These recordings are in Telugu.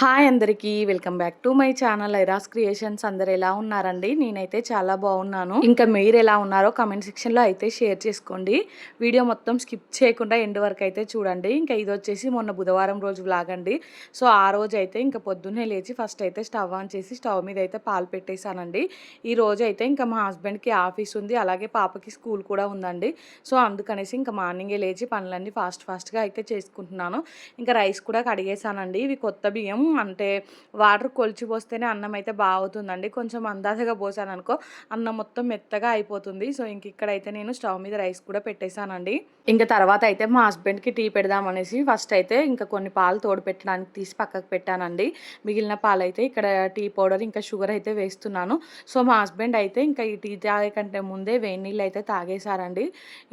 హాయ్ అందరికీ welcome back to my channel Airas creations. అందరు ఎలా ఉన్నారండి? నేనైతే చాలా బాగున్నాను. ఇంకా మీరు ఎలా ఉన్నారో కమెంట్ సెక్షన్లో అయితే షేర్ చేసుకోండి. వీడియో మొత్తం స్కిప్ చేయకుండా ఎండ్ వరకు అయితే చూడండి. ఇంకా ఇది వచ్చేసి మొన్న బుధవారం రోజు లాగండి సో ఆ రోజు అయితే ఇంకా పొద్దున్నే లేచి ఫస్ట్ అయితే స్టవ్ ఆన్ చేసి స్టవ్ మీద అయితే పాలు పెట్టేశానండి. ఈ రోజు అయితే ఇంకా మా హస్బెండ్కి ఆఫీస్ ఉంది. అలాగే పాపకి స్కూల్ కూడా ఉందండి. సో అందుకనేసి ఇంకా మార్నింగే లేచి పనులన్నీ ఫాస్ట్ ఫాస్ట్గా అయితే చేసుకుంటున్నాను. ఇంకా రైస్ కూడా కడిగేసానండి ఇవి కొత్త బియ్యం అంటే వాటర్ కొలిచి పోస్తేనే అన్నం అయితే బాగుతుందండి. కొంచెం అందాజగా పోసాను అనుకో అన్నం మొత్తం మెత్తగా అయిపోతుంది. సో ఇంక ఇక్కడైతే నేను స్టవ్ మీద రైస్ కూడా పెట్టేశానండి. ఇంకా తర్వాత అయితే మా హస్బెండ్కి టీ పెడదామనేసి ఫస్ట్ అయితే ఇంకా కొన్ని పాలు తోడు పెట్టడానికి తీసి పక్కకు పెట్టానండి. మిగిలిన పాలు అయితే ఇక్కడ టీ పౌడర్ ఇంకా షుగర్ అయితే వేస్తున్నాను. సో మా హస్బెండ్ అయితే ఇంకా ఈ టీ తాగే కంటే ముందే వేడి నీళ్ళు అయితే తాగేశారండి.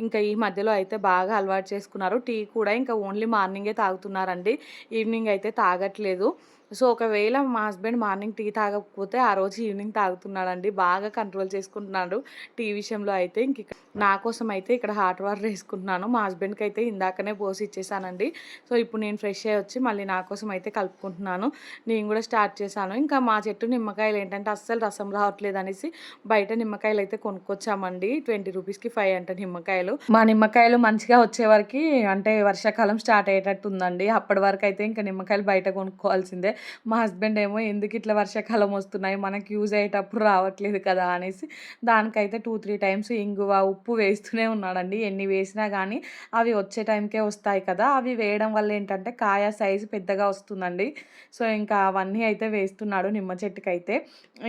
ఇంకా ఈ మధ్యలో అయితే బాగా అలవాటు చేసుకున్నారు. టీ కూడా ఇంకా ఓన్లీ మార్నింగే తాగుతున్నారండి. ఈవినింగ్ అయితే తాగట్లేదు. సో ఒకవేళ మా హస్బెండ్ మార్నింగ్ టీ తాగకపోతే ఆ రోజు ఈవినింగ్ తాగుతున్నాడండి. బాగా కంట్రోల్ చేసుకుంటున్నాడు టీ విషయంలో అయితే. ఇంక నా కోసం అయితే ఇక్కడ హాట్ వాటర్ వేసుకుంటున్నాను. మా హస్బెండ్కి అయితే ఇందాకనే పోసి ఇచ్చేసానండి. సో ఇప్పుడు నేను ఫ్రెష్ అయ్యి వచ్చి మళ్ళీ నా కోసం అయితే కలుపుకుంటున్నాను. నేను కూడా స్టార్ట్ చేశాను. ఇంకా మా చెట్టు నిమ్మకాయలు ఏంటంటే అస్సలు రసం రావట్లేదు అనేసి బయట నిమ్మకాయలు అయితే కొనుక్కొచ్చామండి. ట్వంటీ రూపీస్కి ఫైవ్ అంట నిమ్మకాయలు. మా నిమ్మకాయలు మంచిగా వచ్చే వరకు అంటే వర్షాకాలం స్టార్ట్ అయ్యేటట్టు ఉందండి అప్పటి వరకు అయితే ఇంకా నిమ్మకాయలు బయట కొనుక్కోవాల్సిందే. మా హస్బెండ్ ఏమో ఎందుకు ఇట్లా వర్షాకాలం వస్తున్నాయి మనకి యూజ్ అయ్యేటప్పుడు రావట్లేదు కదా అనేసి దానికైతే టూ త్రీ టైమ్స్ ఇంగువ ఉప్పు వేస్తూనే ఉన్నాడండి. ఎన్ని వేసినా కానీ అవి వచ్చే టైంకే వస్తాయి కదా. అవి వేయడం వల్ల ఏంటంటే కాయ సైజు పెద్దగా వస్తుందండి. సో ఇంకా అవన్నీ అయితే వేస్తున్నాడు నిమ్మ చెట్టుకైతే.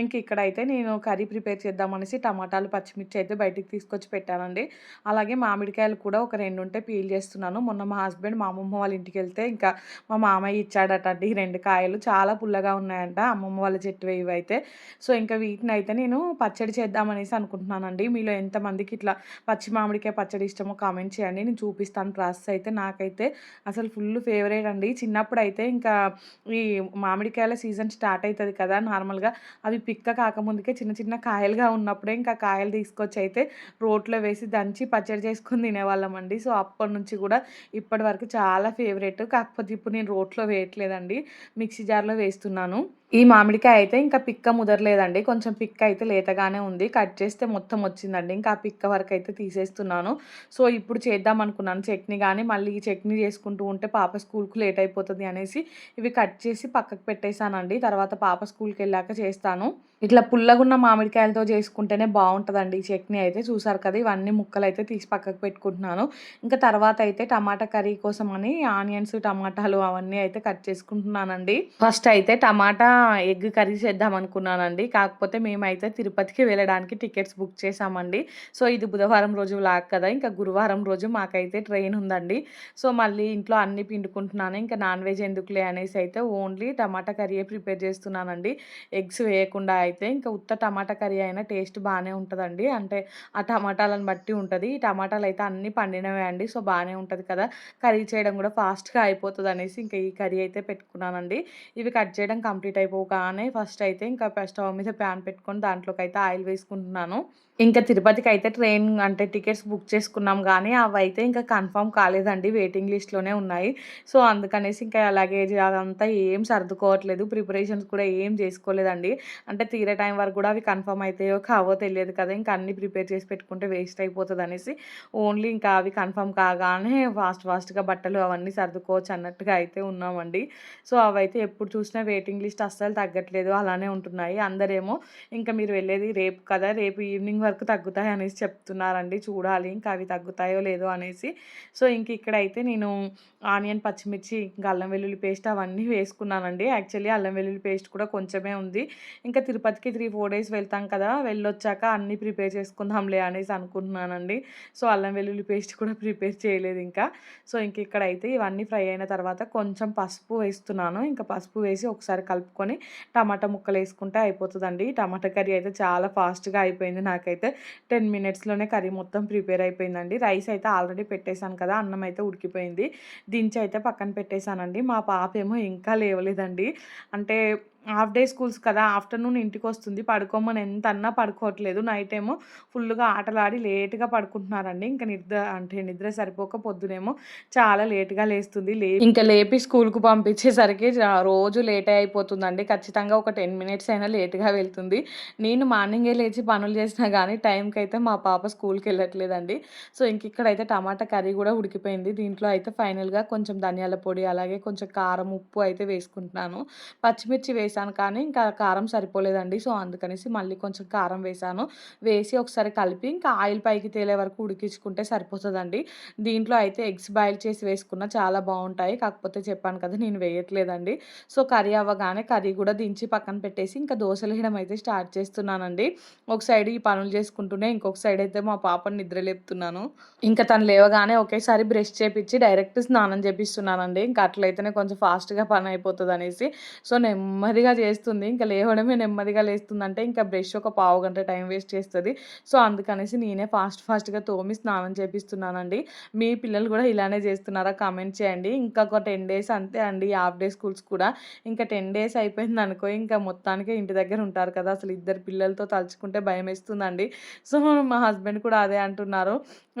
ఇంక ఇక్కడైతే నేను కర్రీ ప్రిపేర్ చేద్దామనేసి టమాటాలు పచ్చిమిర్చి అయితే బయటికి తీసుకొచ్చి పెట్టానండి. అలాగే మామిడికాయలు కూడా ఒక రెండు ఉంటే పీల్ చేస్తున్నాను. మొన్న మా హస్బెండ్ మా అమ్మమ్మ వాళ్ళ ఇంటికి వెళ్తే ఇంకా మా మామయ్య ఇచ్చాడట అండి ఈ రెండు కాయలు. చాలా పుల్లగా ఉన్నాయంట అమ్మమ్మ వాళ్ళ చెట్టు ఇవి అయితే. సో ఇంకా వీటిని అయితే నేను పచ్చడి చేద్దామనేసి అనుకుంటున్నానండి. మీలో ఎంతమందికి ఇట్లా పచ్చి మామిడికాయ పచ్చడి ఇష్టమో కామెంట్ చేయండి. నేను చూపిస్తాను ప్రాసెస్ అయితే. నాకైతే అసలు ఫుల్ ఫేవరెట్ అండి. చిన్నప్పుడు అయితే ఇంకా ఈ మామిడికాయల సీజన్ స్టార్ట్ అవుతుంది కదా నార్మల్గా అవి పిక్క కాకముందుకే చిన్న చిన్న కాయలుగా ఉన్నప్పుడే ఇంకా కాయలు తీసుకొచ్చి అయితే రోట్లో వేసి దంచి పచ్చడి చేసుకొని తినేవాళ్ళమండి సో అప్పటి నుంచి కూడా ఇప్పటి వరకు చాలా ఫేవరెట్. కాకపోతే ఇప్పుడు నేను రోట్లో వేయట్లేదండి. మిక్సీ జార్లో వేస్తున్నాను. ఈ మామిడికాయ అయితే ఇంకా పిక్క ముదరలేదండి. కొంచెం పిక్క అయితే లేతగానే ఉంది. కట్ చేస్తే మొత్తం వచ్చిందండి. ఇంకా ఆ పిక్క వరకు అయితే తీసేస్తున్నాను. సో ఇప్పుడు చేద్దాం అనుకున్నాను. చట్నీ కానీ మళ్ళీ ఈ చట్నీ చేసుకుంటూ ఉంటే పాప స్కూల్కు లేట్ అయిపోతుంది అనేసి ఇవి కట్ చేసి పక్కకు పెట్టేశానండి. తర్వాత పాప స్కూల్కి వెళ్ళాక చేస్తాను. ఇట్లా పుల్లగున్న మామిడికాయలతో చేసుకుంటేనే బాగుంటుందండి. ఈ చట్నీ అయితే చూసారు కదా ఇవన్నీ ముక్కలు అయితే తీసి పక్కకు పెట్టుకుంటున్నాను. ఇంకా తర్వాత అయితే టమాటా కర్రీ కోసం అని ఆనియన్స్ టమాటాలు అవన్నీ అయితే కట్ చేసుకుంటున్నానండి. ఫస్ట్ అయితే టమాటా ఎగ్ కర్రీ చేద్దాం అనుకున్నానండి. కాకపోతే మేమైతే తిరుపతికి వెళ్ళడానికి టికెట్స్ బుక్ చేసామండి సో ఇది బుధవారం రోజు లాగ్ కదా ఇంకా గురువారం రోజు మాకైతే ట్రైన్ ఉందండి. సో మళ్ళీ ఇంట్లో అన్ని పిండుకుంటున్నాను. ఇంకా నాన్ వెజ్ ఎందుకులే అనేసి అయితే ఓన్లీ టమాటా కర్రీ ప్రిపేర్ చేస్తున్నానండి. ఎగ్స్ వేయకుండా అయితే ఇంకా ఉత్త టమాటా కర్రీ అయినా టేస్ట్ బాగానే ఉంటుందండి. అంటే ఆ టమాటాలను బట్టి ఉంటుంది. ఈ టమాటాలు అయితే అన్నీ పండినవే అండి. సో బాగానే ఉంటుంది కదా. కర్రీ చేయడం కూడా ఫాస్ట్గా అయిపోతుంది అనేసి ఇంకా ఈ కర్రీ అయితే పెట్టుకున్నానండి. ఇవి కట్ చేయడం కంప్లీట్ అయిపోగానే ఫస్ట్ అయితే ఇంకా స్టవ్ మీద ప్యాన్ పెట్టుకొని దాంట్లోకి అయితే ఆయిల్ వేసుకుంటున్నాను. ఇంకా తిరుపతికి అయితే ట్రైన్ అంటే టికెట్స్ బుక్ చేసుకున్నాం కానీ అవి అయితే ఇంకా కన్ఫర్మ్ కాలేదండి. వెయిటింగ్ లిస్ట్లోనే ఉన్నాయి. సో అందుకనేసి ఇంకా లగేజ్ అదంతా ఏం సర్దుకోవట్లేదు. ప్రిపరేషన్స్ కూడా ఏం చేసుకోలేదండి. అంటే తీరే టైం వరకు కూడా అవి కన్ఫర్మ్ అవుతాయో కావో తెలియదు కదా. ఇంకా అన్నీ ప్రిపేర్ చేసి పెట్టుకుంటే వేస్ట్ అయిపోతుంది అనేసి ఓన్లీ ఇంకా అవి కన్ఫర్మ్ కాగానే ఫాస్ట్ ఫాస్ట్గా బట్టలు అవన్నీ సర్దుకోవచ్చు అన్నట్టుగా అయితే ఉన్నామండి. సో అవైతే ఎప్పుడు చూసినా వెయిటింగ్ లిస్ట్ అస్సలు తగ్గట్లేదు. అలానే ఉంటున్నాయి. అందరేమో ఇంకా మీరు వెళ్ళేది రేపు కదా. రేపు ఈవినింగ్ వరకు తగ్గుతాయి అనేసి చెప్తున్నారండి. చూడాలి ఇంకా అవి తగ్గుతాయో లేదో అనేసి. సో ఇంక ఇక్కడైతే నేను ఆనియన్ పచ్చిమిర్చి ఇంకా అల్లం వెల్లుల్లి పేస్ట్ అవన్నీ వేసుకున్నానండి. యాక్చువల్లీ అల్లం వెల్లుల్లి పేస్ట్ కూడా కొంచెమే ఉంది. ఇంకా తిరుపతి తిరుపతికి త్రీ ఫోర్ డేస్ వెళ్తాం కదా వెళ్ళొచ్చాక అన్నీ ప్రిపేర్ చేసుకుందాంలే అనేసి అనుకుంటున్నానండి. సో అల్లం వెల్లుల్లి పేస్ట్ కూడా ప్రిపేర్ చేయలేదు ఇంకా. సో ఇంక ఇక్కడైతే ఇవన్నీ ఫ్రై అయిన తర్వాత కొంచెం పసుపు వేస్తున్నాను. ఇంకా పసుపు వేసి ఒకసారి కలుపుకొని టమాటా ముక్కలు వేసుకుంటే అయిపోతుందండి. టమాటా కర్రీ అయితే చాలా ఫాస్ట్గా అయిపోయింది నాకైతే. టెన్ మినిట్స్లోనే కర్రీ మొత్తం ప్రిపేర్ అయిపోయిందండి. రైస్ అయితే ఆల్రెడీ పెట్టేశాను కదా అన్నం అయితే ఉడికిపోయింది. దించి అయితే పక్కన పెట్టేశానండి. మా పాప ఏమో ఇంకా లేవలేదండి. అంటే హాఫ్ డే స్కూల్స్ కదా ఆఫ్టర్నూన్ ఇంటికి వస్తుంది పడుకోమని ఎంత అన్నా పడుకోవట్లేదు. నైట్ ఏమో ఫుల్గా ఆటలాడి లేట్గా పడుకుంటున్నారండి. ఇంకా నిద్ర అంటే నిద్ర సరిపోక పొద్దునేమో చాలా లేట్గా లేస్తుంది. లే ఇంకా లేపి స్కూల్కు పంపించేసరికి రోజు లేట్ అయిపోతుందండి. ఖచ్చితంగా ఒక టెన్ మినిట్స్ అయినా లేట్గా వెళ్తుంది. నేను మార్నింగే లేచి పనులు చేసినా కానీ టైంకి అయితే మా పాప స్కూల్కి వెళ్ళట్లేదండి. సో ఇంక ఇక్కడైతే టమాటా కర్రీ కూడా ఉడికిపోయింది. దీంట్లో అయితే ఫైనల్గా కొంచెం ధనియాల పొడి అలాగే కొంచెం కారం ఉప్పు అయితే వేసుకుంటున్నాను. పచ్చిమిర్చి వేసి వేసాను కానీ ఇంకా కారం సరిపోలేదండి. సో అందుకనేసి మళ్ళీ కొంచెం కారం వేసాను. వేసి ఒకసారి కలిపి ఇంకా ఆయిల్ పైకి తేలే వరకు ఉడికించుకుంటే సరిపోతుందండి. దీంట్లో అయితే ఎగ్స్ బాయిల్ చేసి వేసుకున్న చాలా బాగుంటాయి. కాకపోతే చెప్పాను కదా నేను వేయట్లేదండి. సో కర్రీ అవ్వగానే కర్రీ కూడా దించి పక్కన పెట్టేసి ఇంకా దోశలు వేయడం అయితే స్టార్ట్ చేస్తున్నానండి. ఒక సైడ్ ఈ పనులు చేసుకుంటూనే ఇంకొక సైడ్ అయితే మా పాపని నిద్ర లేపుతున్నాను. ఇంకా తను లేవగానే ఒకేసారి బ్రష్ చేపించి డైరెక్ట్ స్నానం చేపిస్తున్నానండి. ఇంకా అట్లయితేనే కొంచెం ఫాస్ట్గా పని అయిపోతుంది అనేసి సో నెమ్మది నెమ్మదిగా చేస్తుంది. ఇంకా లేవడమే నెమ్మదిగా లేస్తుందంటే ఇంకా బ్రష్ ఒక పావు గంట టైం వేస్ట్ చేస్తుంది. సో అందుకనేసి నేనే ఫాస్ట్ ఫాస్ట్గా తోమి స్నానం చేపిస్తున్నానండి. మీ పిల్లలు కూడా ఇలానే చేస్తున్నారా కామెంట్ చేయండి. ఇంకా ఒక టెన్ డేస్ అంతే అండి. హాఫ్ డే స్కూల్స్ కూడా. ఇంకా టెన్ డేస్ అయిపోయింది అనుకో ఇంకా మొత్తానికే ఇంటి దగ్గర ఉంటారు కదా. అసలు ఇద్దరు పిల్లలతో తలుచుకుంటే భయం వేస్తుందండి. సో మా హస్బెండ్ కూడా అదే అంటున్నారు.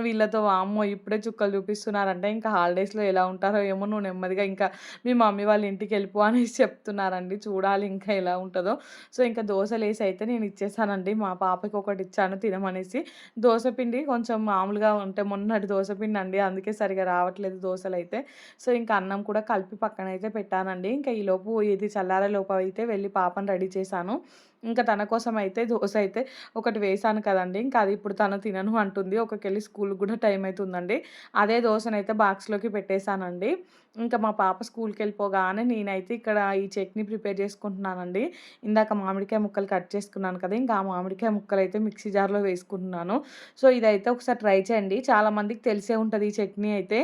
వీళ్ళతో వామ్మో ఇప్పుడే చుక్కలు చూపిస్తున్నారంటే ఇంకా హాలిడేస్లో ఎలా ఉంటారో ఏమో నువ్వు నెమ్మదిగా ఇంకా మీ మమ్మీ వాళ్ళ ఇంటికి వెళ్ళిపో అనేసి చెప్తున్నారండి. చూడాలి. ఇంకా ఎలా ఉంటుందో. సో ఇంకా దోశలు వేసి అయితే నేను ఇచ్చేసానండి మా పాపకి ఒకటి ఇచ్చాను తినమనేసి. దోశ పిండి కొంచెం మామూలుగా ఉంటే మొన్నటి దోశ పిండి అండి అందుకే సరిగా రావట్లేదు దోశలు అయితే సో ఇంకా అన్నం కూడా కలిపి పక్కన అయితే పెట్టానండి. ఇంకా ఈలోపు ఇది చల్లారే లోపు అయితే వెళ్ళి పాపను రెడీ చేశాను. ఇంకా తన కోసం అయితే దోశ అయితే ఒకటి వేసాను కదండి ఇంకా అది ఇప్పుడు తను తినను అంటుంది. ఒకకెళ్ళి స్కూల్కి కూడా టైం అవుతుందండి అదే దోశనైతే బాక్స్లోకి పెట్టేశానండి. ఇంకా మా పాప స్కూల్కి వెళ్ళిపోగానే నేనైతే ఇక్కడ ఈ చట్నీ ప్రిపేర్ చేసుకుంటున్నానండి. ఇందాక మామిడికాయ ముక్కలు కట్ చేసుకున్నాను కదా ఇంకా ఆ మామిడికాయ ముక్కలు అయితే మిక్సీ జార్లో వేసుకుంటున్నాను. సో ఇదైతే ఒకసారి ట్రై చేయండి. చాలా మందికి తెలిసే ఉంటుంది ఈ చట్నీ అయితే.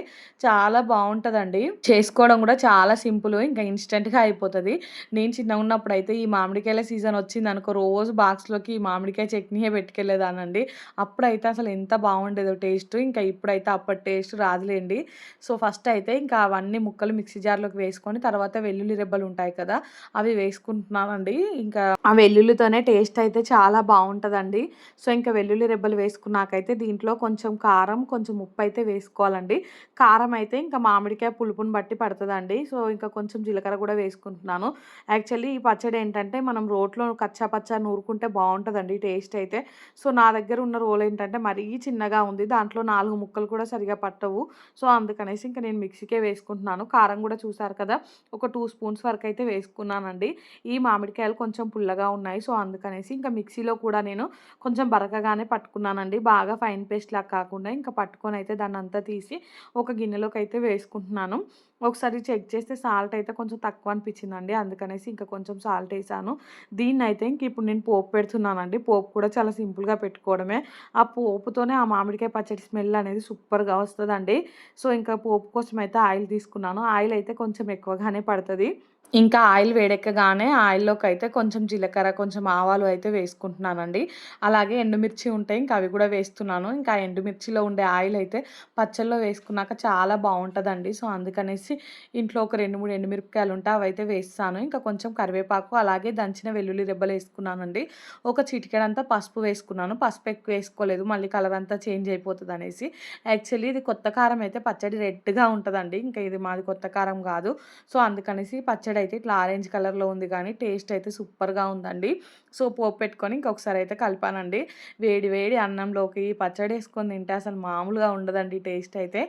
చాలా బాగుంటుందండి. చేసుకోవడం కూడా చాలా సింపుల్ ఇంకా ఇన్స్టెంట్గా అయిపోతుంది. నేను చిన్నగా ఉన్నప్పుడు అయితే ఈ మామిడికాయల సీజన్ వచ్చింది అనుకో రోజు బాక్స్లోకి ఈ మామిడికాయ చట్నీయే పెట్టుకెళ్ళేదానండి అప్పుడైతే అసలు ఎంత బాగుండేదో టేస్ట్. ఇంకా ఇప్పుడైతే అప్పటి టేస్ట్ రాదులేండి. సో ఫస్ట్ అయితే ఇంకా అవన్నీ ముక్కలు మిక్సీ జార్లోకి వేసుకొని తర్వాత వెల్లుల్లి రెబ్బలు ఉంటాయి కదా అవి వేసుకుంటున్నానండి. ఇంకా ఆ వెల్లుల్లితోనే టేస్ట్ అయితే చాలా బాగుంటుందండి సో ఇంకా వెల్లుల్లి రెబ్బలు వేసుకున్నాకైతే దీంట్లో కొంచెం కారం కొంచెం ఉప్పు అయితే వేసుకోవాలండి. కారం అయితే ఇంకా మామిడికాయ పులుపుని బట్టి పడుతుందండి. సో ఇంకా కొంచెం జీలకర్ర కూడా వేసుకుంటున్నాను. యాక్చువల్లీ ఈ పచ్చడి ఏంటంటే మనం రోట్లో కచ్చా పచ్చా నూరుకుంటే బాగుంటుందండి టేస్ట్ అయితే. సో నా దగ్గర ఉన్న రోల్ ఏంటంటే మరీ చిన్నగా ఉంది. దాంట్లో నాలుగు ముక్కలు కూడా సరిగా పట్టవు. సో అందుకనేసి ఇంకా నేను మిక్సీకే వేసుకుంటున్నాను. కారం కూడా చూసారు కదా ఒక టూ స్పూన్స్ వరకు అయితే వేసుకున్నానండి. ఈ మామిడికాయలు కొంచెం పుల్లగా ఉన్నాయి. సో అందుకనేసి ఇంకా మిక్సీలో కూడా నేను కొంచెం బరకగానే పట్టుకున్నానండి. బాగా ఫైన్ పేస్ట్ లాగా కాకుండా ఇంకా పట్టుకొని అయితే దాన్ని అంతా తీసి ఒక గిన్నెలోకి అయితే వేసుకుంటున్నాను. ఒకసారి చెక్ చేస్తే సాల్ట్ అయితే కొంచెం తక్కువ అనిపించిందండి. అందుకనేసి ఇంకా కొంచెం సాల్ట్ వేసాను. దీన్ని అయితే ఇంక ఇప్పుడు నేను పోపు పెడుతున్నానండి. పోపు కూడా చాలా సింపుల్గా పెట్టుకోవడమే. ఆ పోపుతోనే ఆ మామిడికాయ పచ్చడి స్మెల్ అనేది సూపర్గా వస్తుందండి. సో ఇంకా పోపు కోసం అయితే ఆయిల్ తీసుకున్నాను. ఆయిల్ అయితే కొంచెం ఎక్కువగానే పడుతుంది. ఇంకా ఆయిల్ వేడెక్కగానే ఆయిల్లోకి అయితే కొంచెం జీలకర్ర కొంచెం ఆవాలు అయితే వేసుకుంటున్నానండి. అలాగే ఎండుమిర్చి ఉంటాయి ఇంకా అవి కూడా వేస్తున్నాను. ఇంకా ఎండుమిర్చిలో ఉండే ఆయిల్ అయితే పచ్చళ్ళలో వేసుకున్నాక చాలా బాగుంటుందండి. సో అందుకనేసి ఇంట్లో ఒక రెండు మూడు ఎండుమిరపకాయలు ఉంటే అవి అయితే వేస్తాను. ఇంకా కొంచెం కరివేపాకు అలాగే దంచిన వెల్లుల్లి రెబ్బలు వేసుకున్నానండి. ఒక చిటికెడంతా పసుపు వేసుకున్నాను. పసుపు ఎక్కువ వేసుకోలేదు. మళ్ళీ కలర్ అంతా చేంజ్ అయిపోతుంది అనేసి యాక్చువల్లీ ఇది కొత్త కారం అయితే పచ్చడి రెడ్గా ఉంటుందండి. ఇంకా ఇది మాది కొత్త కారం కాదు. సో అందుకనేసి పచ్చడి అయితే ఇట్లా ఆరెంజ్ కలర్లో ఉంది కానీ టేస్ట్ అయితే సూపర్గా ఉందండి. సో పోపు పెట్టుకొని ఇంకొకసారి అయితే కలిపానండి. వేడి వేడి అన్నంలోకి పచ్చడి వేసుకొని తింటే అసలు మామూలుగా ఉండదండి టేస్ట్ అయితే.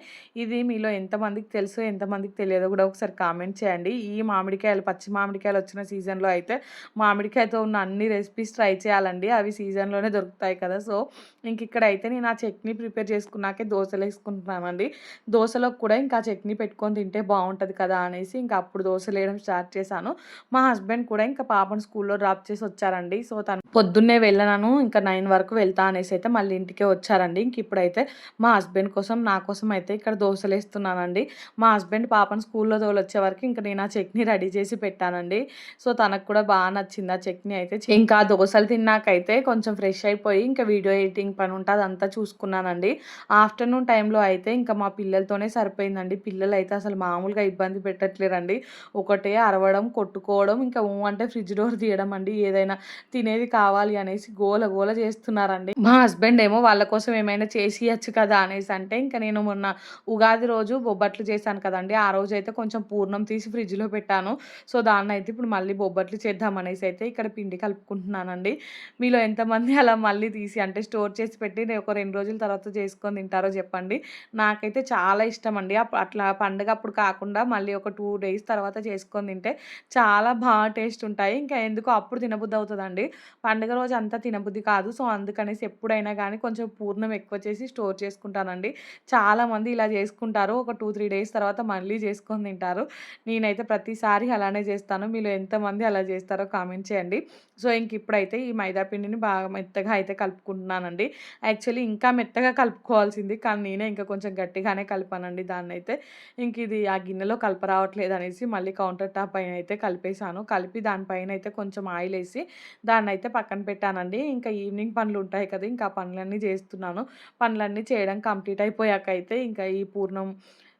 ఇది మీలో ఎంతమందికి తెలుసు ఎంతమందికి తెలియదో కూడా ఒకసారి కామెంట్ చేయండి. ఈ మామిడికాయలు పచ్చి మామిడికాయలు వచ్చిన సీజన్లో అయితే మామిడికాయతో ఉన్న అన్ని రెసిపీస్ ట్రై చేయాలండి. అవి సీజన్లోనే దొరుకుతాయి కదా. సో ఇంక ఇక్కడ అయితే నేను ఆ చట్నీ ప్రిపేర్ చేసుకున్నాకే దోశలు వేసుకుంటున్నానండి. దోశలోకి కూడా ఇంకా చట్నీ పెట్టుకొని తింటే బాగుంటుంది కదా అనేసి ఇంకా అప్పుడు దోశలు వేయడం స్టార్ట్ చేశాను. మా హస్బెండ్ కూడా ఇంకా పాపను స్కూల్లో డ్రాప్ చేసి వచ్చారండి. సో తను పొద్దున్నే వెళ్ళనాను ఇంకా నైన్ వరకు వెళ్తా అనేసి అయితే మళ్ళీ ఇంటికే వచ్చారండి. ఇంక ఇప్పుడైతే మా హస్బెండ్ కోసం నా కోసం అయితే ఇక్కడ దోశలు వేస్తున్నానండి మా హస్బెండ్ పాపను స్కూల్లో తోలొచ్చే వరకు ఇంకా నేను ఆ చట్నీ రెడీ చేసి పెట్టానండి. సో తనకు కూడా బాగా నచ్చింది ఆ చట్నీ అయితే. ఇంకా దోశలు తిన్నాకైతే కొంచెం ఫ్రెష్ అయిపోయి ఇంకా వీడియో ఎడిటింగ్ పని ఉంటుంది అదంతా చూసుకున్నానండి. ఆఫ్టర్నూన్ టైంలో అయితే ఇంకా మా పిల్లలతోనే సరిపోయిందండి. పిల్లలు అయితే అసలు మామూలుగా ఇబ్బంది పెట్టట్లేరండి. ఒకటే అరవడం కొట్టుకోవడం ఇంకా ఊ అంటే ఫ్రిడ్జ్ డోర్ తీయడం అండి. ఏదైనా తినేది కావాలి అనేసి గోల గోల చేస్తున్నారండి. మా హస్బెండ్ ఏమో వాళ్ళ కోసం ఏమైనా చేసి ఇవ్వచ్చు కదా అనేసి అంటే ఇంకా నేను మొన్న ఉగాది రోజు బొబ్బట్లు చేశాను కదండి. ఆ రోజు అయితే కొంచెం పూర్ణం తీసి ఫ్రిడ్జ్లో పెట్టాను. సో దాన్ని అయితే ఇప్పుడు మళ్ళీ బొబ్బట్లు చేద్దాం అనేసి అయితే ఇక్కడ పిండి కలుపుకుంటున్నానండి. మీలో ఎంతమంది అలా మళ్ళీ తీసి అంటే స్టోర్ చేసి పెట్టి నేను ఒక రెండు రోజుల తర్వాత చేసుకొని తింటారో చెప్పండి. నాకైతే చాలా ఇష్టం అండి అట్లా పండుగ అప్పుడు కాకుండా మళ్ళీ ఒక టూ డేస్ తర్వాత చేసుకొని తింటే చాలా బాగా టేస్ట్ ఉంటాయి. ఇంకా ఎందుకో అప్పుడు తినబుద్ధి అండి. పండుగ రోజు అంతా తినబుద్ధి కాదు. సో అందుకనేసి ఎప్పుడైనా కానీ కొంచెం పూర్ణం ఎక్కువ చేసి స్టోర్ చేసుకుంటానండి. చాలామంది ఇలా చేసుకుంటారు. ఒక టూ త్రీ డేస్ తర్వాత మళ్ళీ చేసుకొని తింటారు. నేనైతే ప్రతిసారి అలానే చేస్తాను. మీరు ఎంతమంది అలా చేస్తారో కామెంట్ చేయండి. సో ఇంక ఇప్పుడైతే ఈ మైదా పిండిని బాగా మెత్తగా అయితే కలుపుకుంటున్నానండి. యాక్చువల్లీ ఇంకా మెత్తగా కలుపుకోవాల్సింది. కానీ నేనే ఇంకా కొంచెం గట్టిగానే కలిపానండి దాన్ని అయితే ఇంక ఇది ఆ గిన్నెలో కలపరావట్లేదు అనేసి మళ్ళీ కౌంటర్ టాప్ పైన అయితే కలిపేశాను. కలిపి దానిపైన అయితే కొంచెం ఆయిల్ వేసి దాన్ని అయితే పక్కన పెట్టానండి. ఇంకా ఈవినింగ్ పనులు ఉంటాయి కదా! ఇంకా పనులన్నీ చేస్తున్నాను. పనులన్నీ చేయడం కంప్లీట్ అయిపోయాక అయితే ఇంకా ఈ పూర్ణం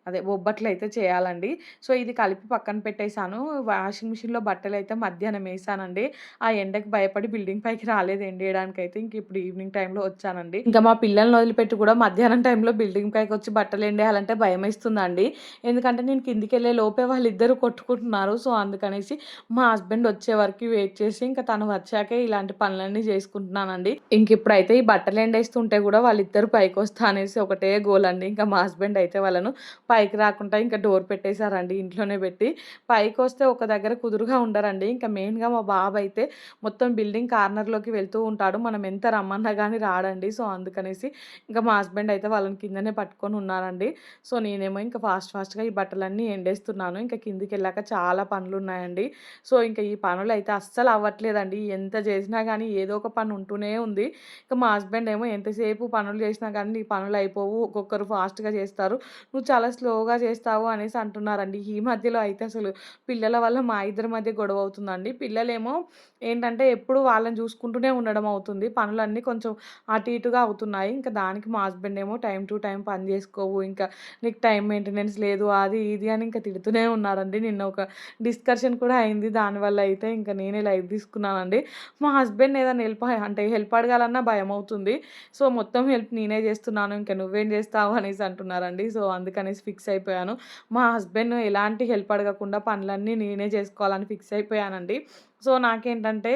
అదే బొబ్బట్లు అయితే చేయాలండి. సో ఇది కలిపి పక్కన పెట్టేశాను. వాషింగ్ మిషన్లో బట్టలు అయితే మధ్యాహ్నం వేసానండి. ఆ ఎండకు భయపడి బిల్డింగ్ పైకి రాలేదు ఎండేయడానికి అయితే ఇంక ఇప్పుడు ఈవినింగ్ టైంలో వచ్చానండి. ఇంకా మా పిల్లల్ని వదిలిపెట్టి కూడా మధ్యాహ్నం టైంలో బిల్డింగ్ పైకి వచ్చి బట్టలు ఎండేయాలంటే భయం వేస్తుందండి ఎందుకంటే నేను కిందికి వెళ్ళే లోపే వాళ్ళిద్దరూ కొట్టుకుంటున్నారు. సో అందుకనేసి మా హస్బెండ్ వచ్చే వరకు వెయిట్ చేసి ఇంకా తను వచ్చాకే ఇలాంటి పనులన్నీ చేసుకుంటున్నానండి. ఇంక ఇప్పుడైతే ఈ బట్టలు ఎండేస్తుంటే కూడా వాళ్ళిద్దరు పైకి వస్తా అనేసి ఒకటే గోల్ అండి ఇంకా మా హస్బెండ్ అయితే వాళ్ళను పైకి రాకుండా ఇంకా డోర్ పెట్టేశారండి ఇంట్లోనే పెట్టి. పైకి వస్తే ఒక దగ్గర కుదురుగా ఉండరండి. ఇంకా మెయిన్గా మా బాబు అయితే మొత్తం బిల్డింగ్ కార్నర్లోకి వెళ్తూ ఉంటాడు. మనం ఎంత రమ్మన్నా కానీ రాడండి. సో అందుకనేసి ఇంకా మా హస్బెండ్ అయితే వాళ్ళని కిందనే పట్టుకొని ఉన్నారండి. సో నేనేమో ఇంకా ఫాస్ట్ ఫాస్ట్గా ఈ బట్టలన్నీ ఎండేస్తున్నాను. ఇంకా కిందికి వెళ్ళాక చాలా పనులు ఉన్నాయండి సో ఇంకా ఈ పనులు అయితే అస్సలు అవ్వట్లేదండి. ఎంత చేసినా కానీ ఏదో ఒక పని ఉంటూనే ఉంది. ఇంకా మా హస్బెండ్ ఏమో ఎంతసేపు పనులు చేసినా కానీ ఈ పనులు అయిపోవు. ఒక్కొక్కరు ఫాస్ట్గా చేస్తారు. నువ్వు చాలా స్లోగా చేస్తావు అనేసి అంటున్నారండి. ఈ మధ్యలో అయితే అసలు పిల్లల వల్ల మా ఇద్దరి మధ్య గొడవ అవుతుందండి. పిల్లలేమో ఏంటంటే ఎప్పుడు వాళ్ళని చూసుకుంటూనే ఉండడం అవుతుంది. పనులన్నీ కొంచెం అటు ఇటుగా అవుతున్నాయి. ఇంకా దానికి మా హస్బెండ్ ఏమో టైం టు టైం పని చేసుకోవు. ఇంకా నీకు టైం మెయింటెనెన్స్ లేదు అది ఇది అని ఇంకా తిడుతూనే ఉన్నారండి. నిన్న ఒక డిస్కషన్ కూడా అయింది. దానివల్ల అయితే ఇంకా నేనే లైఫ్ తీసుకున్నానండి. మా హస్బెండ్ ఏదైనా హెల్ప్ అంటే హెల్ప్ అడగాలన్నా భయం అవుతుంది. సో మొత్తం హెల్ప్ నేనే చేస్తున్నాను. ఇంకా నువ్వేం చేస్తావు అనేసి అంటున్నారండి. సో అందుకనేసి ఫిక్స్ అయిపోయాను. మా హస్బెండ్ ఎలాంటి హెల్ప్ అడగకుండా పనులన్నీ నేనే చేసుకోవాలని ఫిక్స్ అయిపోయానండి. సో నాకేంటంటే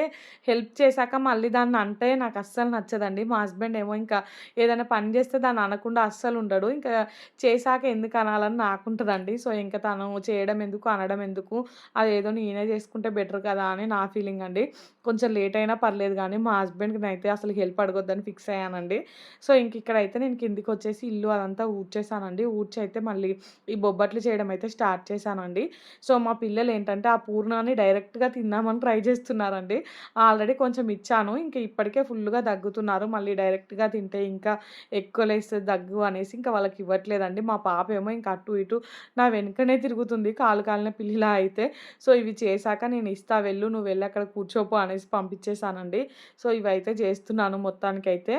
హెల్ప్ చేశాక మళ్ళీ దాన్ని అంటే నాకు అస్సలు నచ్చదండి. మా హస్బెండ్ ఏమో ఇంకా ఏదైనా పని చేస్తే దాన్ని అనకుండా అస్సలు ఉండడు. ఇంకా చేశాక ఎందుకు అనాలని నాకుంటుందండి. సో ఇంకా తను చేయడం ఎందుకు అనడం ఎందుకు అదేదో నేనే చేసుకుంటే బెటర్ కదా అని నా ఫీలింగ్ అండి. కొంచెం లేట్ అయినా పర్లేదు కానీ మా హస్బెండ్కి అయితే అసలు హెల్ప్ అడగొద్దని ఫిక్స్ అయ్యానండి. సో ఇంక ఇక్కడైతే నేను కిందికి వచ్చేసి ఇల్లు అదంతా ఊడ్చేసానండి. ఊడ్చి అయితే మళ్ళీ ఈ బొబ్బట్లు చేయడం అయితే స్టార్ట్ చేశానండి. సో మా పిల్లలు ఏంటంటే ఆ పూర్ణాన్ని డైరెక్ట్గా తిందామని ట్రై చేస్తున్నారండి. ఆల్రెడీ కొంచెం ఇచ్చాను. ఇంకా ఇప్పటికే ఫుల్గా దగ్గుతున్నారు. మళ్ళీ డైరెక్ట్గా తింటే ఇంకా ఎక్కువ లేస్తుంది దగ్గు అనేసి ఇంకా వాళ్ళకి ఇవ్వట్లేదండి. మా పాప ఏమో ఇంకా అటు ఇటు నా వెనుకనే తిరుగుతుంది. కాలు కాలిన పిల్లిలా అయితే. సో ఇవి చేశాక నేను ఇస్తా వెళ్ళు నువ్వు వెళ్ళి అక్కడ కూర్చోపో అనేసి పంపించేశానండి. సో ఇవైతే చేస్తున్నాను మొత్తానికైతే.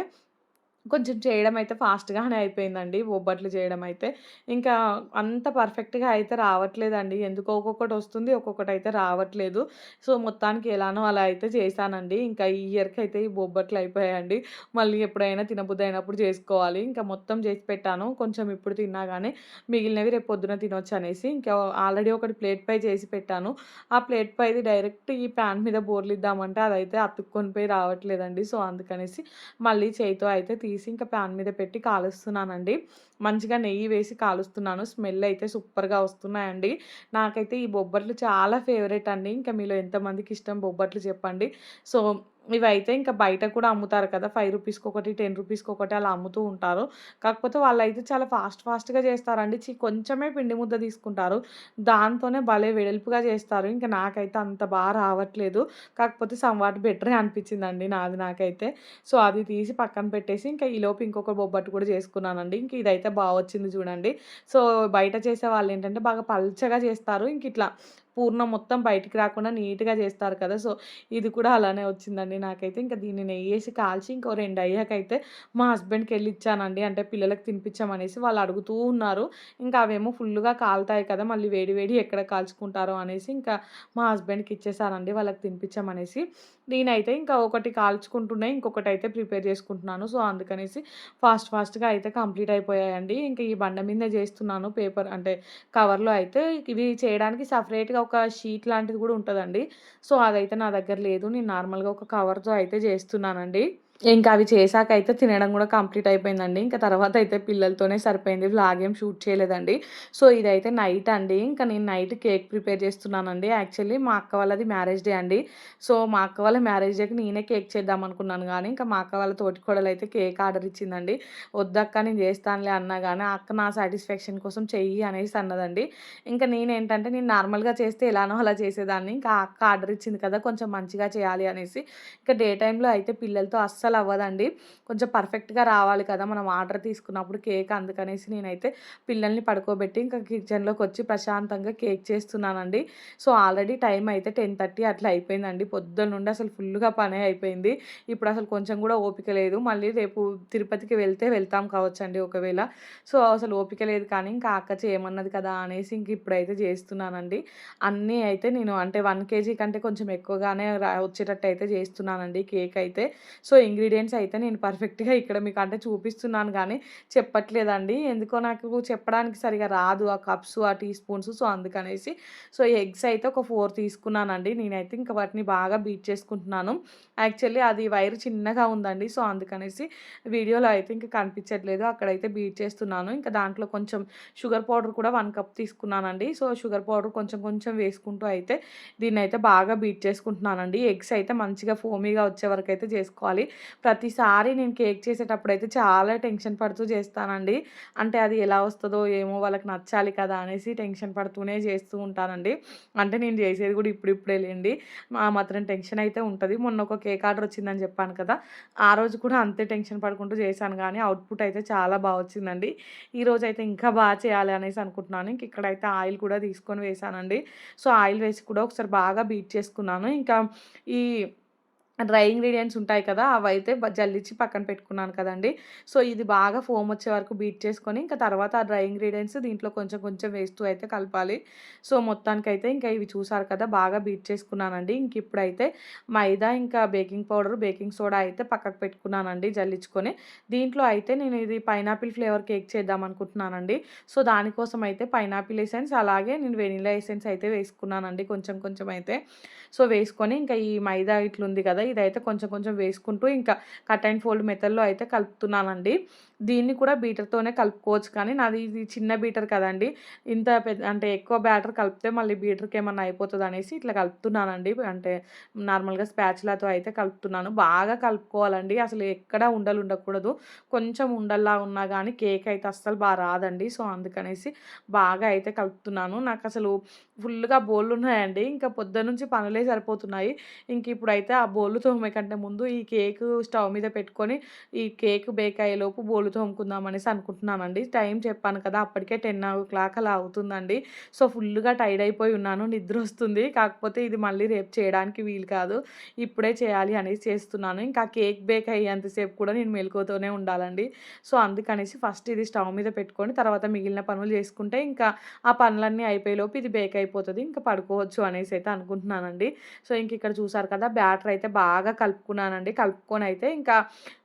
కొంచెం చేయడం అయితే ఫాస్ట్‌గానే అయిపోయిందండి. బొబ్బట్లు చేయడం అయితే. ఇంకా అంత పర్ఫెక్ట్‌గా అయితే రావట్లేదండి. ఎందుకో ఒక్కొక్కటి వస్తుంది. ఒక్కొక్కటి అయితే రావట్లేదు. సో, మొత్తానికి ఎలానో అలా అయితే చేశానండి. ఇంకా ఈ ఇయర్‌కి అయితే ఈ బొబ్బట్లు అయిపోయాయండి. మళ్ళీ ఎప్పుడైనా తినబుద్ధి అయినప్పుడు చేసుకోవాలి. ఇంకా మొత్తం చేసి పెట్టాను. కొంచెం ఇప్పుడు తిన్నా కానీ మిగిలినవి రేపు పొద్దున తినొచ్చు అనేసి ఇంకా ఆల్రెడీ ఒకటి ప్లేట్ పై చేసి పెట్టాను. ఆ ప్లేట్ పైది డైరెక్ట్ ఈ ప్యాన్ మీద బోర్లిద్దామంటే అదైతే అతుక్కొని పోయి రావట్లేదండి. సో, అందుకనేసి మళ్ళీ చేయితో అయితే తీ తీసి ఇంకా ప్యాన్ మీద పెట్టి కాలుస్తున్నానండి. మంచిగా నెయ్యి వేసి కాలుస్తున్నాను. స్మెల్ అయితే సూపర్గా వస్తున్నాయండి. నాకైతే ఈ బొబ్బట్లు చాలా ఫేవరెట్ అండి. ఇంకా మీలో ఎంతమందికి ఇష్టం బొబ్బట్లు చెప్పండి. సో ఇవైతే ఇంకా బయట కూడా అమ్ముతారు కదా ఫైవ్ రూపీస్కి ఒకటి టెన్ రూపీస్కి ఒకటి అలా అమ్ముతూ ఉంటారు. కాకపోతే వాళ్ళైతే చాలా ఫాస్ట్ ఫాస్ట్గా చేస్తారండి. చి కొంచెమే పిండి ముద్ద తీసుకుంటారు. దాంతోనే భలే వెడల్పుగా చేస్తారు. ఇంకా నాకైతే అంత బాగా రావట్లేదు. కాకపోతే సంవాట్ బెటరే అనిపించిందండి నాది నాకైతే. సో అది తీసి పక్కన పెట్టేసి ఇంకా ఈలోపు ఇంకొక బొబ్బట్టు కూడా చేసుకున్నానండి. ఇంక ఇదైతే బాగా వచ్చింది చూడండి. సో బయట చేసే వాళ్ళు ఏంటంటే బాగా పల్చగా చేస్తారు. ఇంక ఇట్లా పూర్ణం మొత్తం బయటికి రాకుండా నీట్‌గా చేస్తారు కదా! సో, ఇది కూడా అలానే వచ్చిందండి నాకైతే. ఇంకా దీన్ని నెయ్యేసి కాల్చి ఇంకో రెండు అయ్యాకైతే మా హస్బెండ్కి వెళ్ళి ఇచ్చానండి. అంటే పిల్లలకు తినిపించామనేసి వాళ్ళు అడుగుతూ ఉన్నారు. ఇంకా అవేమో ఫుల్గా కాలుతాయి కదా! మళ్ళీ వేడి వేడి ఎక్కడ కాల్చుకుంటారో అనేసి ఇంకా మా హస్బెండ్‌కి ఇచ్చేసానండి వాళ్ళకి తినిపించామనేసి నేనైతే ఇంకా ఒకటి కాల్చుకుంటున్నాయి ఇంకొకటి అయితే ప్రిపేర్ చేసుకుంటున్నాను. సో, అందుకనేసి ఫాస్ట్ ఫాస్ట్‌గా అయితే కంప్లీట్ అయిపోయాయండి. ఇంకా ఈ బండ మీద చేస్తున్నాను పేపర్ అంటే కవర్‌లో అయితే ఇవి చేయడానికి సపరేట్గా ఒక షీట్ లాంటిది కూడా ఉంటుందండి సో, అదైతే నా దగ్గర లేదు. నేను నార్మల్‌గా ఒక కవర్‌తో అయితే చేస్తున్నానండి. ఇంకా అవి చేశాక అయితే తినడం కూడా కంప్లీట్ అయిపోయిందండి. ఇంకా తర్వాత అయితే పిల్లలతోనే సరిపోయింది. వ్లాగ్ ఏం షూట్ చేయలేదండి. సో, ఇదైతే నైట్ అండి. ఇంకా నేను నైట్ కేక్ ప్రిపేర్ చేస్తున్నానండి. యాక్చువల్లీ మా అక్క వాళ్ళది మ్యారేజ్ డే అండి. సో, మా అక్క వాళ్ళ మ్యారేజ్ డేకి నేనే కేక్ చేద్దాం అనుకున్నాను కానీ ఇంకా మా అక్క వాళ్ళ తోటికోడలైతే కేక్ ఆర్డర్ ఇచ్చిందండి. వద్దక్క నేను చేస్తానులే అన్నా కానీ అక్క నా సాటిస్ఫాక్షన్ కోసం చెయ్యి అనేసి అన్నదండి. ఇంకా నేనేంటంటే నేను నార్మల్‌గా చేస్తే ఎలానో అలా చేసేదాన్ని. ఇంకా అక్క ఆర్డర్ ఇచ్చింది కదా! కొంచెం మంచిగా చేయాలి అనేసి. ఇంకా డే టైంలో అయితే పిల్లలతో అస్సలు అస్సలు అవ్వదండి. కొంచెం పర్ఫెక్ట్‌గా రావాలి కదా! మనం ఆర్డర్ తీసుకున్నప్పుడు కేక్ అందుకనేసి నేనైతే పిల్లల్ని పడుకోబెట్టి ఇంకా కిచెన్లోకి వచ్చి ప్రశాంతంగా కేక్ చేస్తున్నానండి. సో, ఆల్రెడీ టైం అయితే 10:30 అట్లా అయిపోయిందండి. పొద్దున్న నుండి అసలు ఫుల్గా పని అయిపోయింది. ఇప్పుడు అసలు కొంచెం కూడా ఓపిక లేదు. మళ్ళీ రేపు తిరుపతికి వెళ్తే వెళ్తాం కావచ్చండి ఒకవేళ. సో, అసలు ఓపిక లేదు కానీ ఇంకా అక్క చేయమన్నది కదా! అనేసి ఇంక ఇప్పుడైతే చేస్తున్నానండి. అన్నీ అయితే నేను అంటే వన్ కేజీ కంటే కొంచెం ఎక్కువగానే వచ్చేటట్టు అయితే చేస్తున్నానండి కేక్ అయితే. సో, ఇంగ్రీడియంట్స్ అయితే నేను పర్ఫెక్ట్‌గా ఇక్కడ మీకు అంటే చూపిస్తున్నాను కానీ చెప్పట్లేదండి. ఎందుకో నాకు చెప్పడానికి సరిగ్గా రాదు. ఆ కప్స్, ఆ టీ స్పూన్స్ సో, అందుకనేసి. సో, ఎగ్స్ అయితే ఒక ఫోర్ తీసుకున్నానండి. నేనైతే ఇంకా వాటిని బాగా బీట్ చేసుకుంటున్నాను. యాక్చువల్లీ అది వైర్ చిన్నగా ఉందండి. సో, అందుకనేసి వీడియోలో అయితే ఇంకా కనిపించట్లేదు. అక్కడైతే బీట్ చేస్తున్నాను. ఇంకా దాంట్లో కొంచెం షుగర్ పౌడర్ కూడా వన్ కప్ తీసుకున్నానండి. సో, షుగర్ పౌడర్ కొంచెం కొంచెం వేసుకుంటూ అయితే దీన్నైతే బాగా బీట్ చేసుకుంటున్నానండి. ఎగ్స్ అయితే మంచిగా ఫోమీగా వచ్చే వరకు అయితే చేసుకోవాలి. ప్రతిసారి నేను కేక్ చేసేటప్పుడు అయితే చాలా టెన్షన్ పడుతూ చేస్తానండి. అంటే అది ఎలా వస్తుందో ఏమో వాళ్ళకి నచ్చాలి కదా! అనేసి టెన్షన్ పడుతూనే చేస్తూ ఉంటానండి. అంటే నేను చేసేది కూడా ఇప్పుడిప్పుడే లేండి. ఆ మాత్రం టెన్షన్ అయితే ఉంటుంది మొన్న ఒక కేక్ ఆర్డర్ వచ్చిందని చెప్పాను కదా! ఆ రోజు కూడా అంతే టెన్షన్ పడుకుంటూ చేశాను కానీ అవుట్‌పుట్ అయితే చాలా బాగా వచ్చిందండి. ఈరోజైతే ఇంకా బాగా చేయాలి అనేసి అనుకుంటున్నాను. ఇంక ఇక్కడైతే ఆయిల్ కూడా తీసుకొని వేశానండి. సో, ఆయిల్ వేసి కూడా ఒకసారి బాగా బీట్ చేసుకున్నాను. ఇంకా ఈ డ్రై ఇంగ్రీడియంట్స్ ఉంటాయి కదా! అవైతే అయితే జల్లించి పక్కన పెట్టుకున్నాను కదండి సో, ఇది బాగా ఫోమ్ వచ్చే వరకు బీట్ చేసుకొని ఇంకా తర్వాత ఆ డ్రై ఇంగ్రీడియంట్స్ దీంట్లో కొంచెం కొంచెం వేస్తూ అయితే కలపాలి. సో, మొత్తానికైతే ఇంకా ఇవి చూసారు కదా! బాగా బీట్ చేసుకున్నానండి. ఇంక ఇప్పుడైతే మైదా ఇంకా బేకింగ్ పౌడర్, బేకింగ్ సోడా అయితే పక్కకు పెట్టుకున్నానండి జల్లించుకొని. దీంట్లో అయితే నేను ఇది పైనాపిల్ ఫ్లేవర్ కేక్ చేద్దాం అనుకుంటున్నానండి. సో, దానికోసం అయితే పైనాపిల్ ఎసెన్స్ అలాగే నేను వెనిలా ఎసెన్స్ అయితే వేసుకున్నానండి కొంచెం కొంచెం అయితే. సో, వేసుకొని ఇంకా ఈ మైదా ఇట్లుంది కదా! ఇదైతే కొంచెం కొంచెం వేసుకుంటూ ఇంకా కట్ అండ్ ఫోల్డ్ మెథడ్‌లో అయితే కలుపుతున్నానండి. దీన్ని కూడా బీటర్‌తోనే కలుపుకోవచ్చు కానీ నాది ఇది చిన్న బీటర్ కదండి ఇంత పెద్ద అంటే ఎక్కువ బ్యాటర్ కలిపితే మళ్ళీ బీటర్‌కి ఏమన్నా అయిపోతదనేసి ఇట్లా కలుపుతున్నానండి. అంటే నార్మల్‌గా స్పాచ్లతో అయితే కలుపుతున్నాను. బాగా కలుపుకోవాలండి. అసలు ఎక్కడ ఉండలు ఉండకూడదు. కొంచెం ఉండల్లా ఉన్నా కానీ కేక్ అయితే అస్సలు బాగా రాదండి. సో, అందుకనేసి బాగా అయితే కలుపుతున్నాను. నాకు అసలు ఫుల్లుగా బోళ్ళున్నాయండి. ఇంకా పొద్దున్నుంచి పనులే సరిపోతున్నాయి. ఇంక ఇప్పుడైతే ఆ బోళ్ళు తోమే కంటే ముందు ఈ కేకు స్టవ్ మీద పెట్టుకొని ఈ కేక్ బేక్ అయ్యేలోపు బోళ్ళు తోముకుందాం అనేసి అనుకుంటున్నానండి. టైం చెప్పాను కదా! అప్పటికే 10:00 అలా అవుతుందండి. సో, ఫుల్లుగా టైడ్ అయిపోయి ఉన్నాను. నిద్ర వస్తుంది కాకపోతే ఇది మళ్ళీ రేపు చేయడానికి వీలు కాదు. ఇప్పుడే చేయాలి అనేసి చేస్తున్నాను. ఇంకా కేక్ బేక్ అయ్యేంతసేపు కూడా నేను మెలుకువతోనే ఉండాలండి. సో, అందుకనేసి ఫస్ట్ ఇది స్టవ్ మీద పెట్టుకొని తర్వాత మిగిలిన పనులు చేసుకుంటే ఇంకా ఆ పనులన్నీ అయిపోయేలోపు ఇది బేక్ అయిపోతుంది ఇంకా పడుకోవచ్చు అనేసి అయితే అనుకుంటున్నానండి. సో, ఇంక ఇక్కడ చూసారు కదా! బ్యాటర్ అయితే బాగా కలుపుకున్నానండి. కలుపుకొని అయితే ఇంకా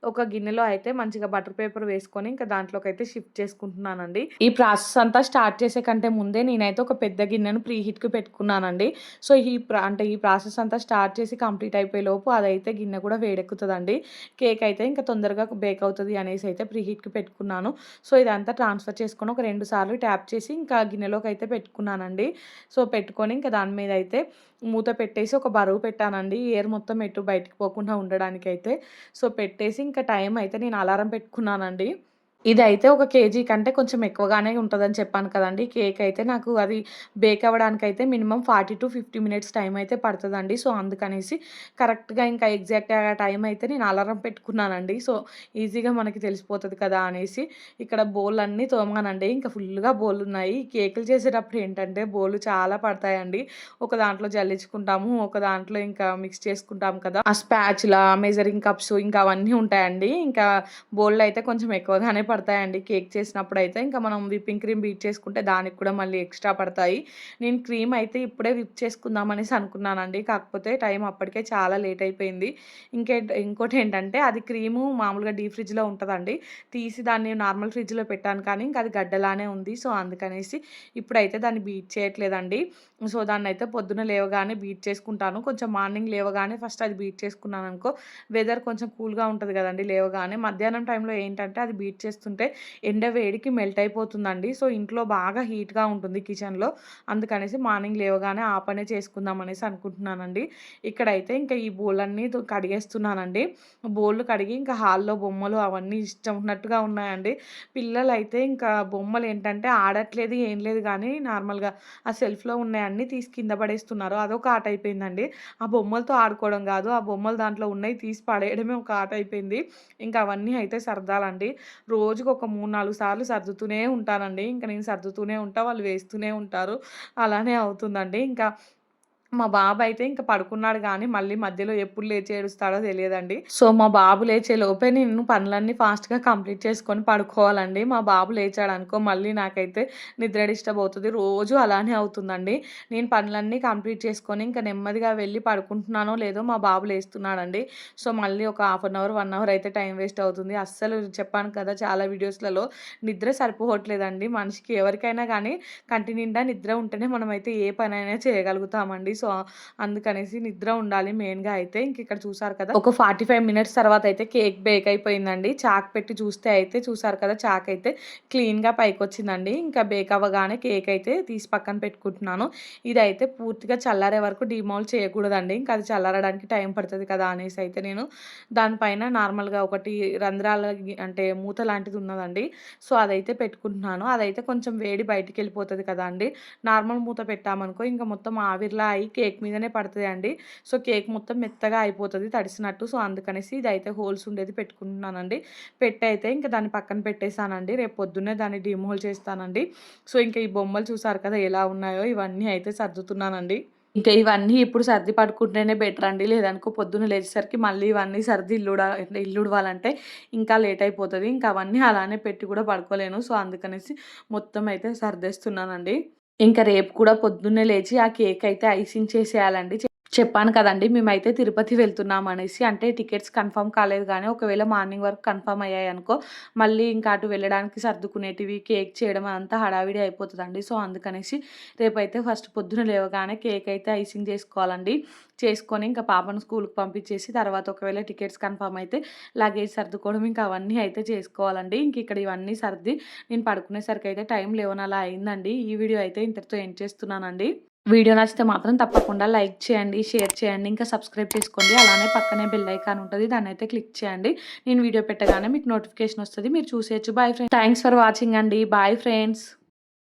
ఒక గిన్నెలో అయితే మంచిగా బటర్ పేపర్ వేసుకొని ఇంకా దాంట్లోకి అయితే షిఫ్ట్ చేసుకుంటున్నానండి. ఈ ప్రాసెస్ అంతా స్టార్ట్ చేసే కంటే ముందే నేనైతే ఒక పెద్ద గిన్నెను ప్రీ హీట్‌కి పెట్టుకున్నానండి. సో, ఈ అంటే ఈ ప్రాసెస్ అంతా స్టార్ట్ చేసి కంప్లీట్ అయిపోయే లోపు అదైతే గిన్నె కూడా వేడెక్కుతుందండి కేక్ అయితే ఇంకా తొందరగా బేక్ అవుతుంది అనేసి అయితే ప్రీ హీట్‌కి పెట్టుకున్నాను. సో, ఇదంతా ట్రాన్స్‌ఫర్ చేసుకొని ఒక రెండు సార్లు ట్యాప్ చేసి ఇంకా గిన్నెలోకి అయితే పెట్టుకున్నానండి. సో, పెట్టుకొని ఇంకా దాని మీద అయితే మూత పెట్టేసి ఒక బరువు పెట్టానండి. ఎయిర్ మొత్తం ఎటు బయటికి పోకుండా ఉండడానికైతే. సో, పెట్టేసి ఇంకా టైం అయితే నేను అలారం పెట్టుకున్నానండి. ఇదైతే ఒక కేజీ కంటే కొంచెం ఎక్కువగానే ఉంటుందని చెప్పాను కదండి కేక్ అయితే నాకు అది బేక్ అవ్వడానికైతే మినిమమ్ 40-50 మినిట్స్ టైం అయితే పడుతుందండి సో, అందుకనేసి కరెక్ట్‌గా ఇంకా ఎగ్జాక్ట్ టైం అయితే నేను అలారం పెట్టుకున్నానండి. సో, ఈజీగా మనకి తెలిసిపోతుంది కదా! అనేసి ఇక్కడ బోల్ అన్నీ తోమగానండి ఇంకా ఫుల్‌గా ఉన్నాయి కేకులు చేసేటప్పుడు ఏంటంటే బోలు చాలా పడతాయండి. ఒక దాంట్లో జల్లించుకుంటాము. ఒక దాంట్లో ఇంకా మిక్స్ చేసుకుంటాం కదా! ఆ స్పాచులా, మెజరింగ్ కప్స్ ఇంకా అవన్నీ ఉంటాయండి. ఇంకా బోళ్ళయితే కొంచెం ఎక్కువగానే పడతాయండి. కేక్ చేసినప్పుడు అయితే ఇంకా మనం విప్పింగ్ క్రీమ్ బీట్ చేసుకుంటే దానికి కూడా మళ్ళీ ఎక్స్ట్రా పడతాయి. నేను క్రీమ్ అయితే ఇప్పుడే విప్ చేసుకుందామనేసి అనుకున్నానండి. కాకపోతే టైం అప్పటికే చాలా లేట్ అయిపోయింది. ఇంకే ఇంకోటి ఏంటంటే అది క్రీము మామూలుగా డీ ఫ్రిడ్జ్లో ఉంటుందండి. తీసి దాన్ని నార్మల్ ఫ్రిడ్జ్లో పెట్టాను కానీ ఇంకా అది గడ్డలానే ఉంది. సో అందుకనేసి ఇప్పుడైతే దాన్ని బీట్ చేయట్లేదండి. సో దాన్ని అయితే పొద్దున లేవగానే బీట్ చేసుకుంటాను. కొంచెం మార్నింగ్ లేవగానే ఫస్ట్ అది బీట్ చేసుకున్నాను అనుకో వెదర్ కొంచెం కూల్గా ఉంటుంది కదండి లేవగానే. మధ్యాహ్నం టైంలో ఏంటంటే అది బీట్ చేస్తుంటే ఎండ వేడికి మెల్ట్ అయిపోతుందండి. సో ఇంట్లో బాగా హీట్గా ఉంటుంది కిచెన్లో అందుకనేసి మార్నింగ్ లేవగానే ఆ పనే చేసుకుందాం అనేసి అనుకుంటున్నానండి. ఇక్కడైతే ఇంకా ఈ బోళ్ళన్నీ కడిగేస్తున్నానండి. బోళ్ళు కడిగి ఇంకా హాల్లో బొమ్మలు అవన్నీ ఇష్టం ఉన్నట్టుగా ఉన్నాయండి. పిల్లలు అయితే ఇంకా బొమ్మలు ఏంటంటే ఆడట్లేదు ఏం లేదు కానీ నార్మల్గా ఆ సెల్ఫ్లో ఉన్నాయన్నీ తీసి కింద పడేస్తున్నారు. అదొక ఆట అయిపోయిందండి. ఆ బొమ్మలతో ఆడుకోవడం కాదు. ఆ బొమ్మలు దాంట్లో ఉన్నాయి తీసి పడేయడమే ఒక ఆట అయిపోయింది. ఇంకా అవన్నీ అయితే సరదాలండి. రోజుకి ఒక మూడు నాలుగు సార్లు సర్దుతూనే ఉంటానండి. ఇంకా నేను సర్దుతూనే ఉంటా వాళ్ళు వేస్తూనే ఉంటారు. అలానే అవుతుందండి. ఇంకా మా బాబు అయితే ఇంకా పడుకున్నాడు కానీ మళ్ళీ మధ్యలో ఎప్పుడు లేచి ఏడుస్తాడో తెలియదండి. సో మా బాబు లేచే లోపే నేను పనులన్నీ ఫాస్ట్గా కంప్లీట్ చేసుకొని పడుకోవాలండి. మా బాబు లేచాడు అనుకో మళ్ళీ నాకైతే నిద్ర డిస్టర్బ్ అవుతుంది. రోజు అలానే అవుతుందండి. నేను పనులన్నీ కంప్లీట్ చేసుకొని ఇంకా నెమ్మదిగా వెళ్ళి పడుకుంటున్నానో లేదో మా బాబు లేస్తున్నాడండి. సో మళ్ళీ ఒక half an hour one hour అయితే టైం వేస్ట్ అవుతుంది. అస్సలు చెప్పాను కదా చాలా వీడియోస్లలో నిద్ర సరిపోవట్లేదండి. మనిషికి ఎవరికైనా కానీ కంటి నిండా నిద్ర ఉంటేనే మనమైతే ఏ పనైనా చేయగలుగుతామండి. సో అందుకనేసి నిద్ర ఉండాలి మెయిన్గా అయితే. ఇంక ఇక్కడ చూసారు కదా ఒక ఫార్టీ ఫైవ్ మినిట్స్ తర్వాత అయితే కేక్ బేక్ అయిపోయిందండి. చాక్ పెట్టి చూస్తే అయితే చూసారు కదా చాక్ అయితే క్లీన్గా పైకి వచ్చిందండి ఇంకా బేక్ అవ్వగానే కేక్ అయితే తీసి పక్కన పెట్టుకుంటున్నాను. ఇదైతే పూర్తిగా చల్లారే వరకు డిమాల్ చేయకూడదండి. ఇంకా అది చల్లారడానికి టైం పడుతుంది కదా అనేసి అయితే నేను దానిపైన నార్మల్గా ఒకటి రంధ్రాల అంటే మూత లాంటిది ఉన్నదండి. సో అదైతే పెట్టుకుంటున్నాను. అదైతే కొంచెం వేడి బయటికి వెళ్ళిపోతుంది కదా అండి. నార్మల్ మూత పెట్టామనుకో ఇంకా మొత్తం ఆవిర్లా అయి కేక్ మీదనే పడుతుంది అండి. సో కేక్ మొత్తం మెత్తగా అయిపోతుంది తడిసినట్టు. సో అందుకనేసి ఇది అయితే హోల్స్ ఉండేది పెట్టుకుంటున్నానండి పెట్టి అయితే ఇంకా దాన్ని పక్కన పెట్టేశానండి. రేపు పొద్దున్నే దాన్ని డిమోల్ చేస్తానండి. సో ఇంకా ఈ బొమ్మలు చూసారు కదా ఎలా ఉన్నాయో ఇవన్నీ అయితే సర్దుతున్నానండి. ఇంకా ఇవన్నీ ఇప్పుడు సర్ది పడుకుంటేనే బెటర్ అండి. లేదనుకో పొద్దున్న లేచేసరికి మళ్ళీ ఇవన్నీ సర్ది ఇల్లుడ ఇల్లుడవాలంటే ఇంకా లేట్ అయిపోతుంది. ఇంకా అవన్నీ అలానే పెట్టి కూడా పడుకోలేను. సో అందుకనేసి మొత్తం అయితే సర్దేస్తున్నానండి. ఇంకా రేపు కూడా పొద్దున్నే లేచి ఆ కేక్ అయితే ఐసింగ్ చేసేయాలండి. చెప్పాను కదండి మేమైతే తిరుపతి వెళ్తున్నాం అనేసి. అంటే టికెట్స్ కన్ఫర్మ్ కాలేదు కానీ ఒకవేళ మార్నింగ్ వరకు కన్ఫర్మ్ అయ్యాయి అనుకో మళ్ళీ ఇంకా అటు వెళ్ళడానికి సర్దుకునేటివి కేక్ చేయడం అంతా హడావిడి అయిపోతుందండి. సో అందుకనేసి రేపైతే ఫస్ట్ పొద్దున లేవగానే కేక్ అయితే ఐసింగ్ చేసుకోవాలండి. చేసుకొని ఇంకా పాపను స్కూల్కి పంపించేసి తర్వాత ఒకవేళ టికెట్స్ కన్ఫర్మ్ అయితే లగేజ్ సర్దుకోవడం ఇంకా అవన్నీ అయితే చేసుకోవాలండి. ఇంక ఇక్కడ ఇవన్నీ సర్ది నేను పడుకునేసరికి అయితే టైం లేవనలా అలా అయిందండి. ఈ వీడియో అయితే ఇంతటితో ఎండ్ చేస్తున్నానండి. వీడియో నచ్చితే మాత్రం తప్పకుండా లైక్ చేయండి షేర్ చేయండి ఇంకా సబ్స్క్రైబ్ చేసుకోండి. అలానే పక్కనే బెల్ ఐకాన్ ఉంటుంది దాన్ని అయితే క్లిక్ చేయండి. నేను వీడియో పెట్టగానే మీకు నోటిఫికేషన్ వస్తుంది మీరు చూసేయచ్చు. Bye friends thanks for watching అండి. Bye friends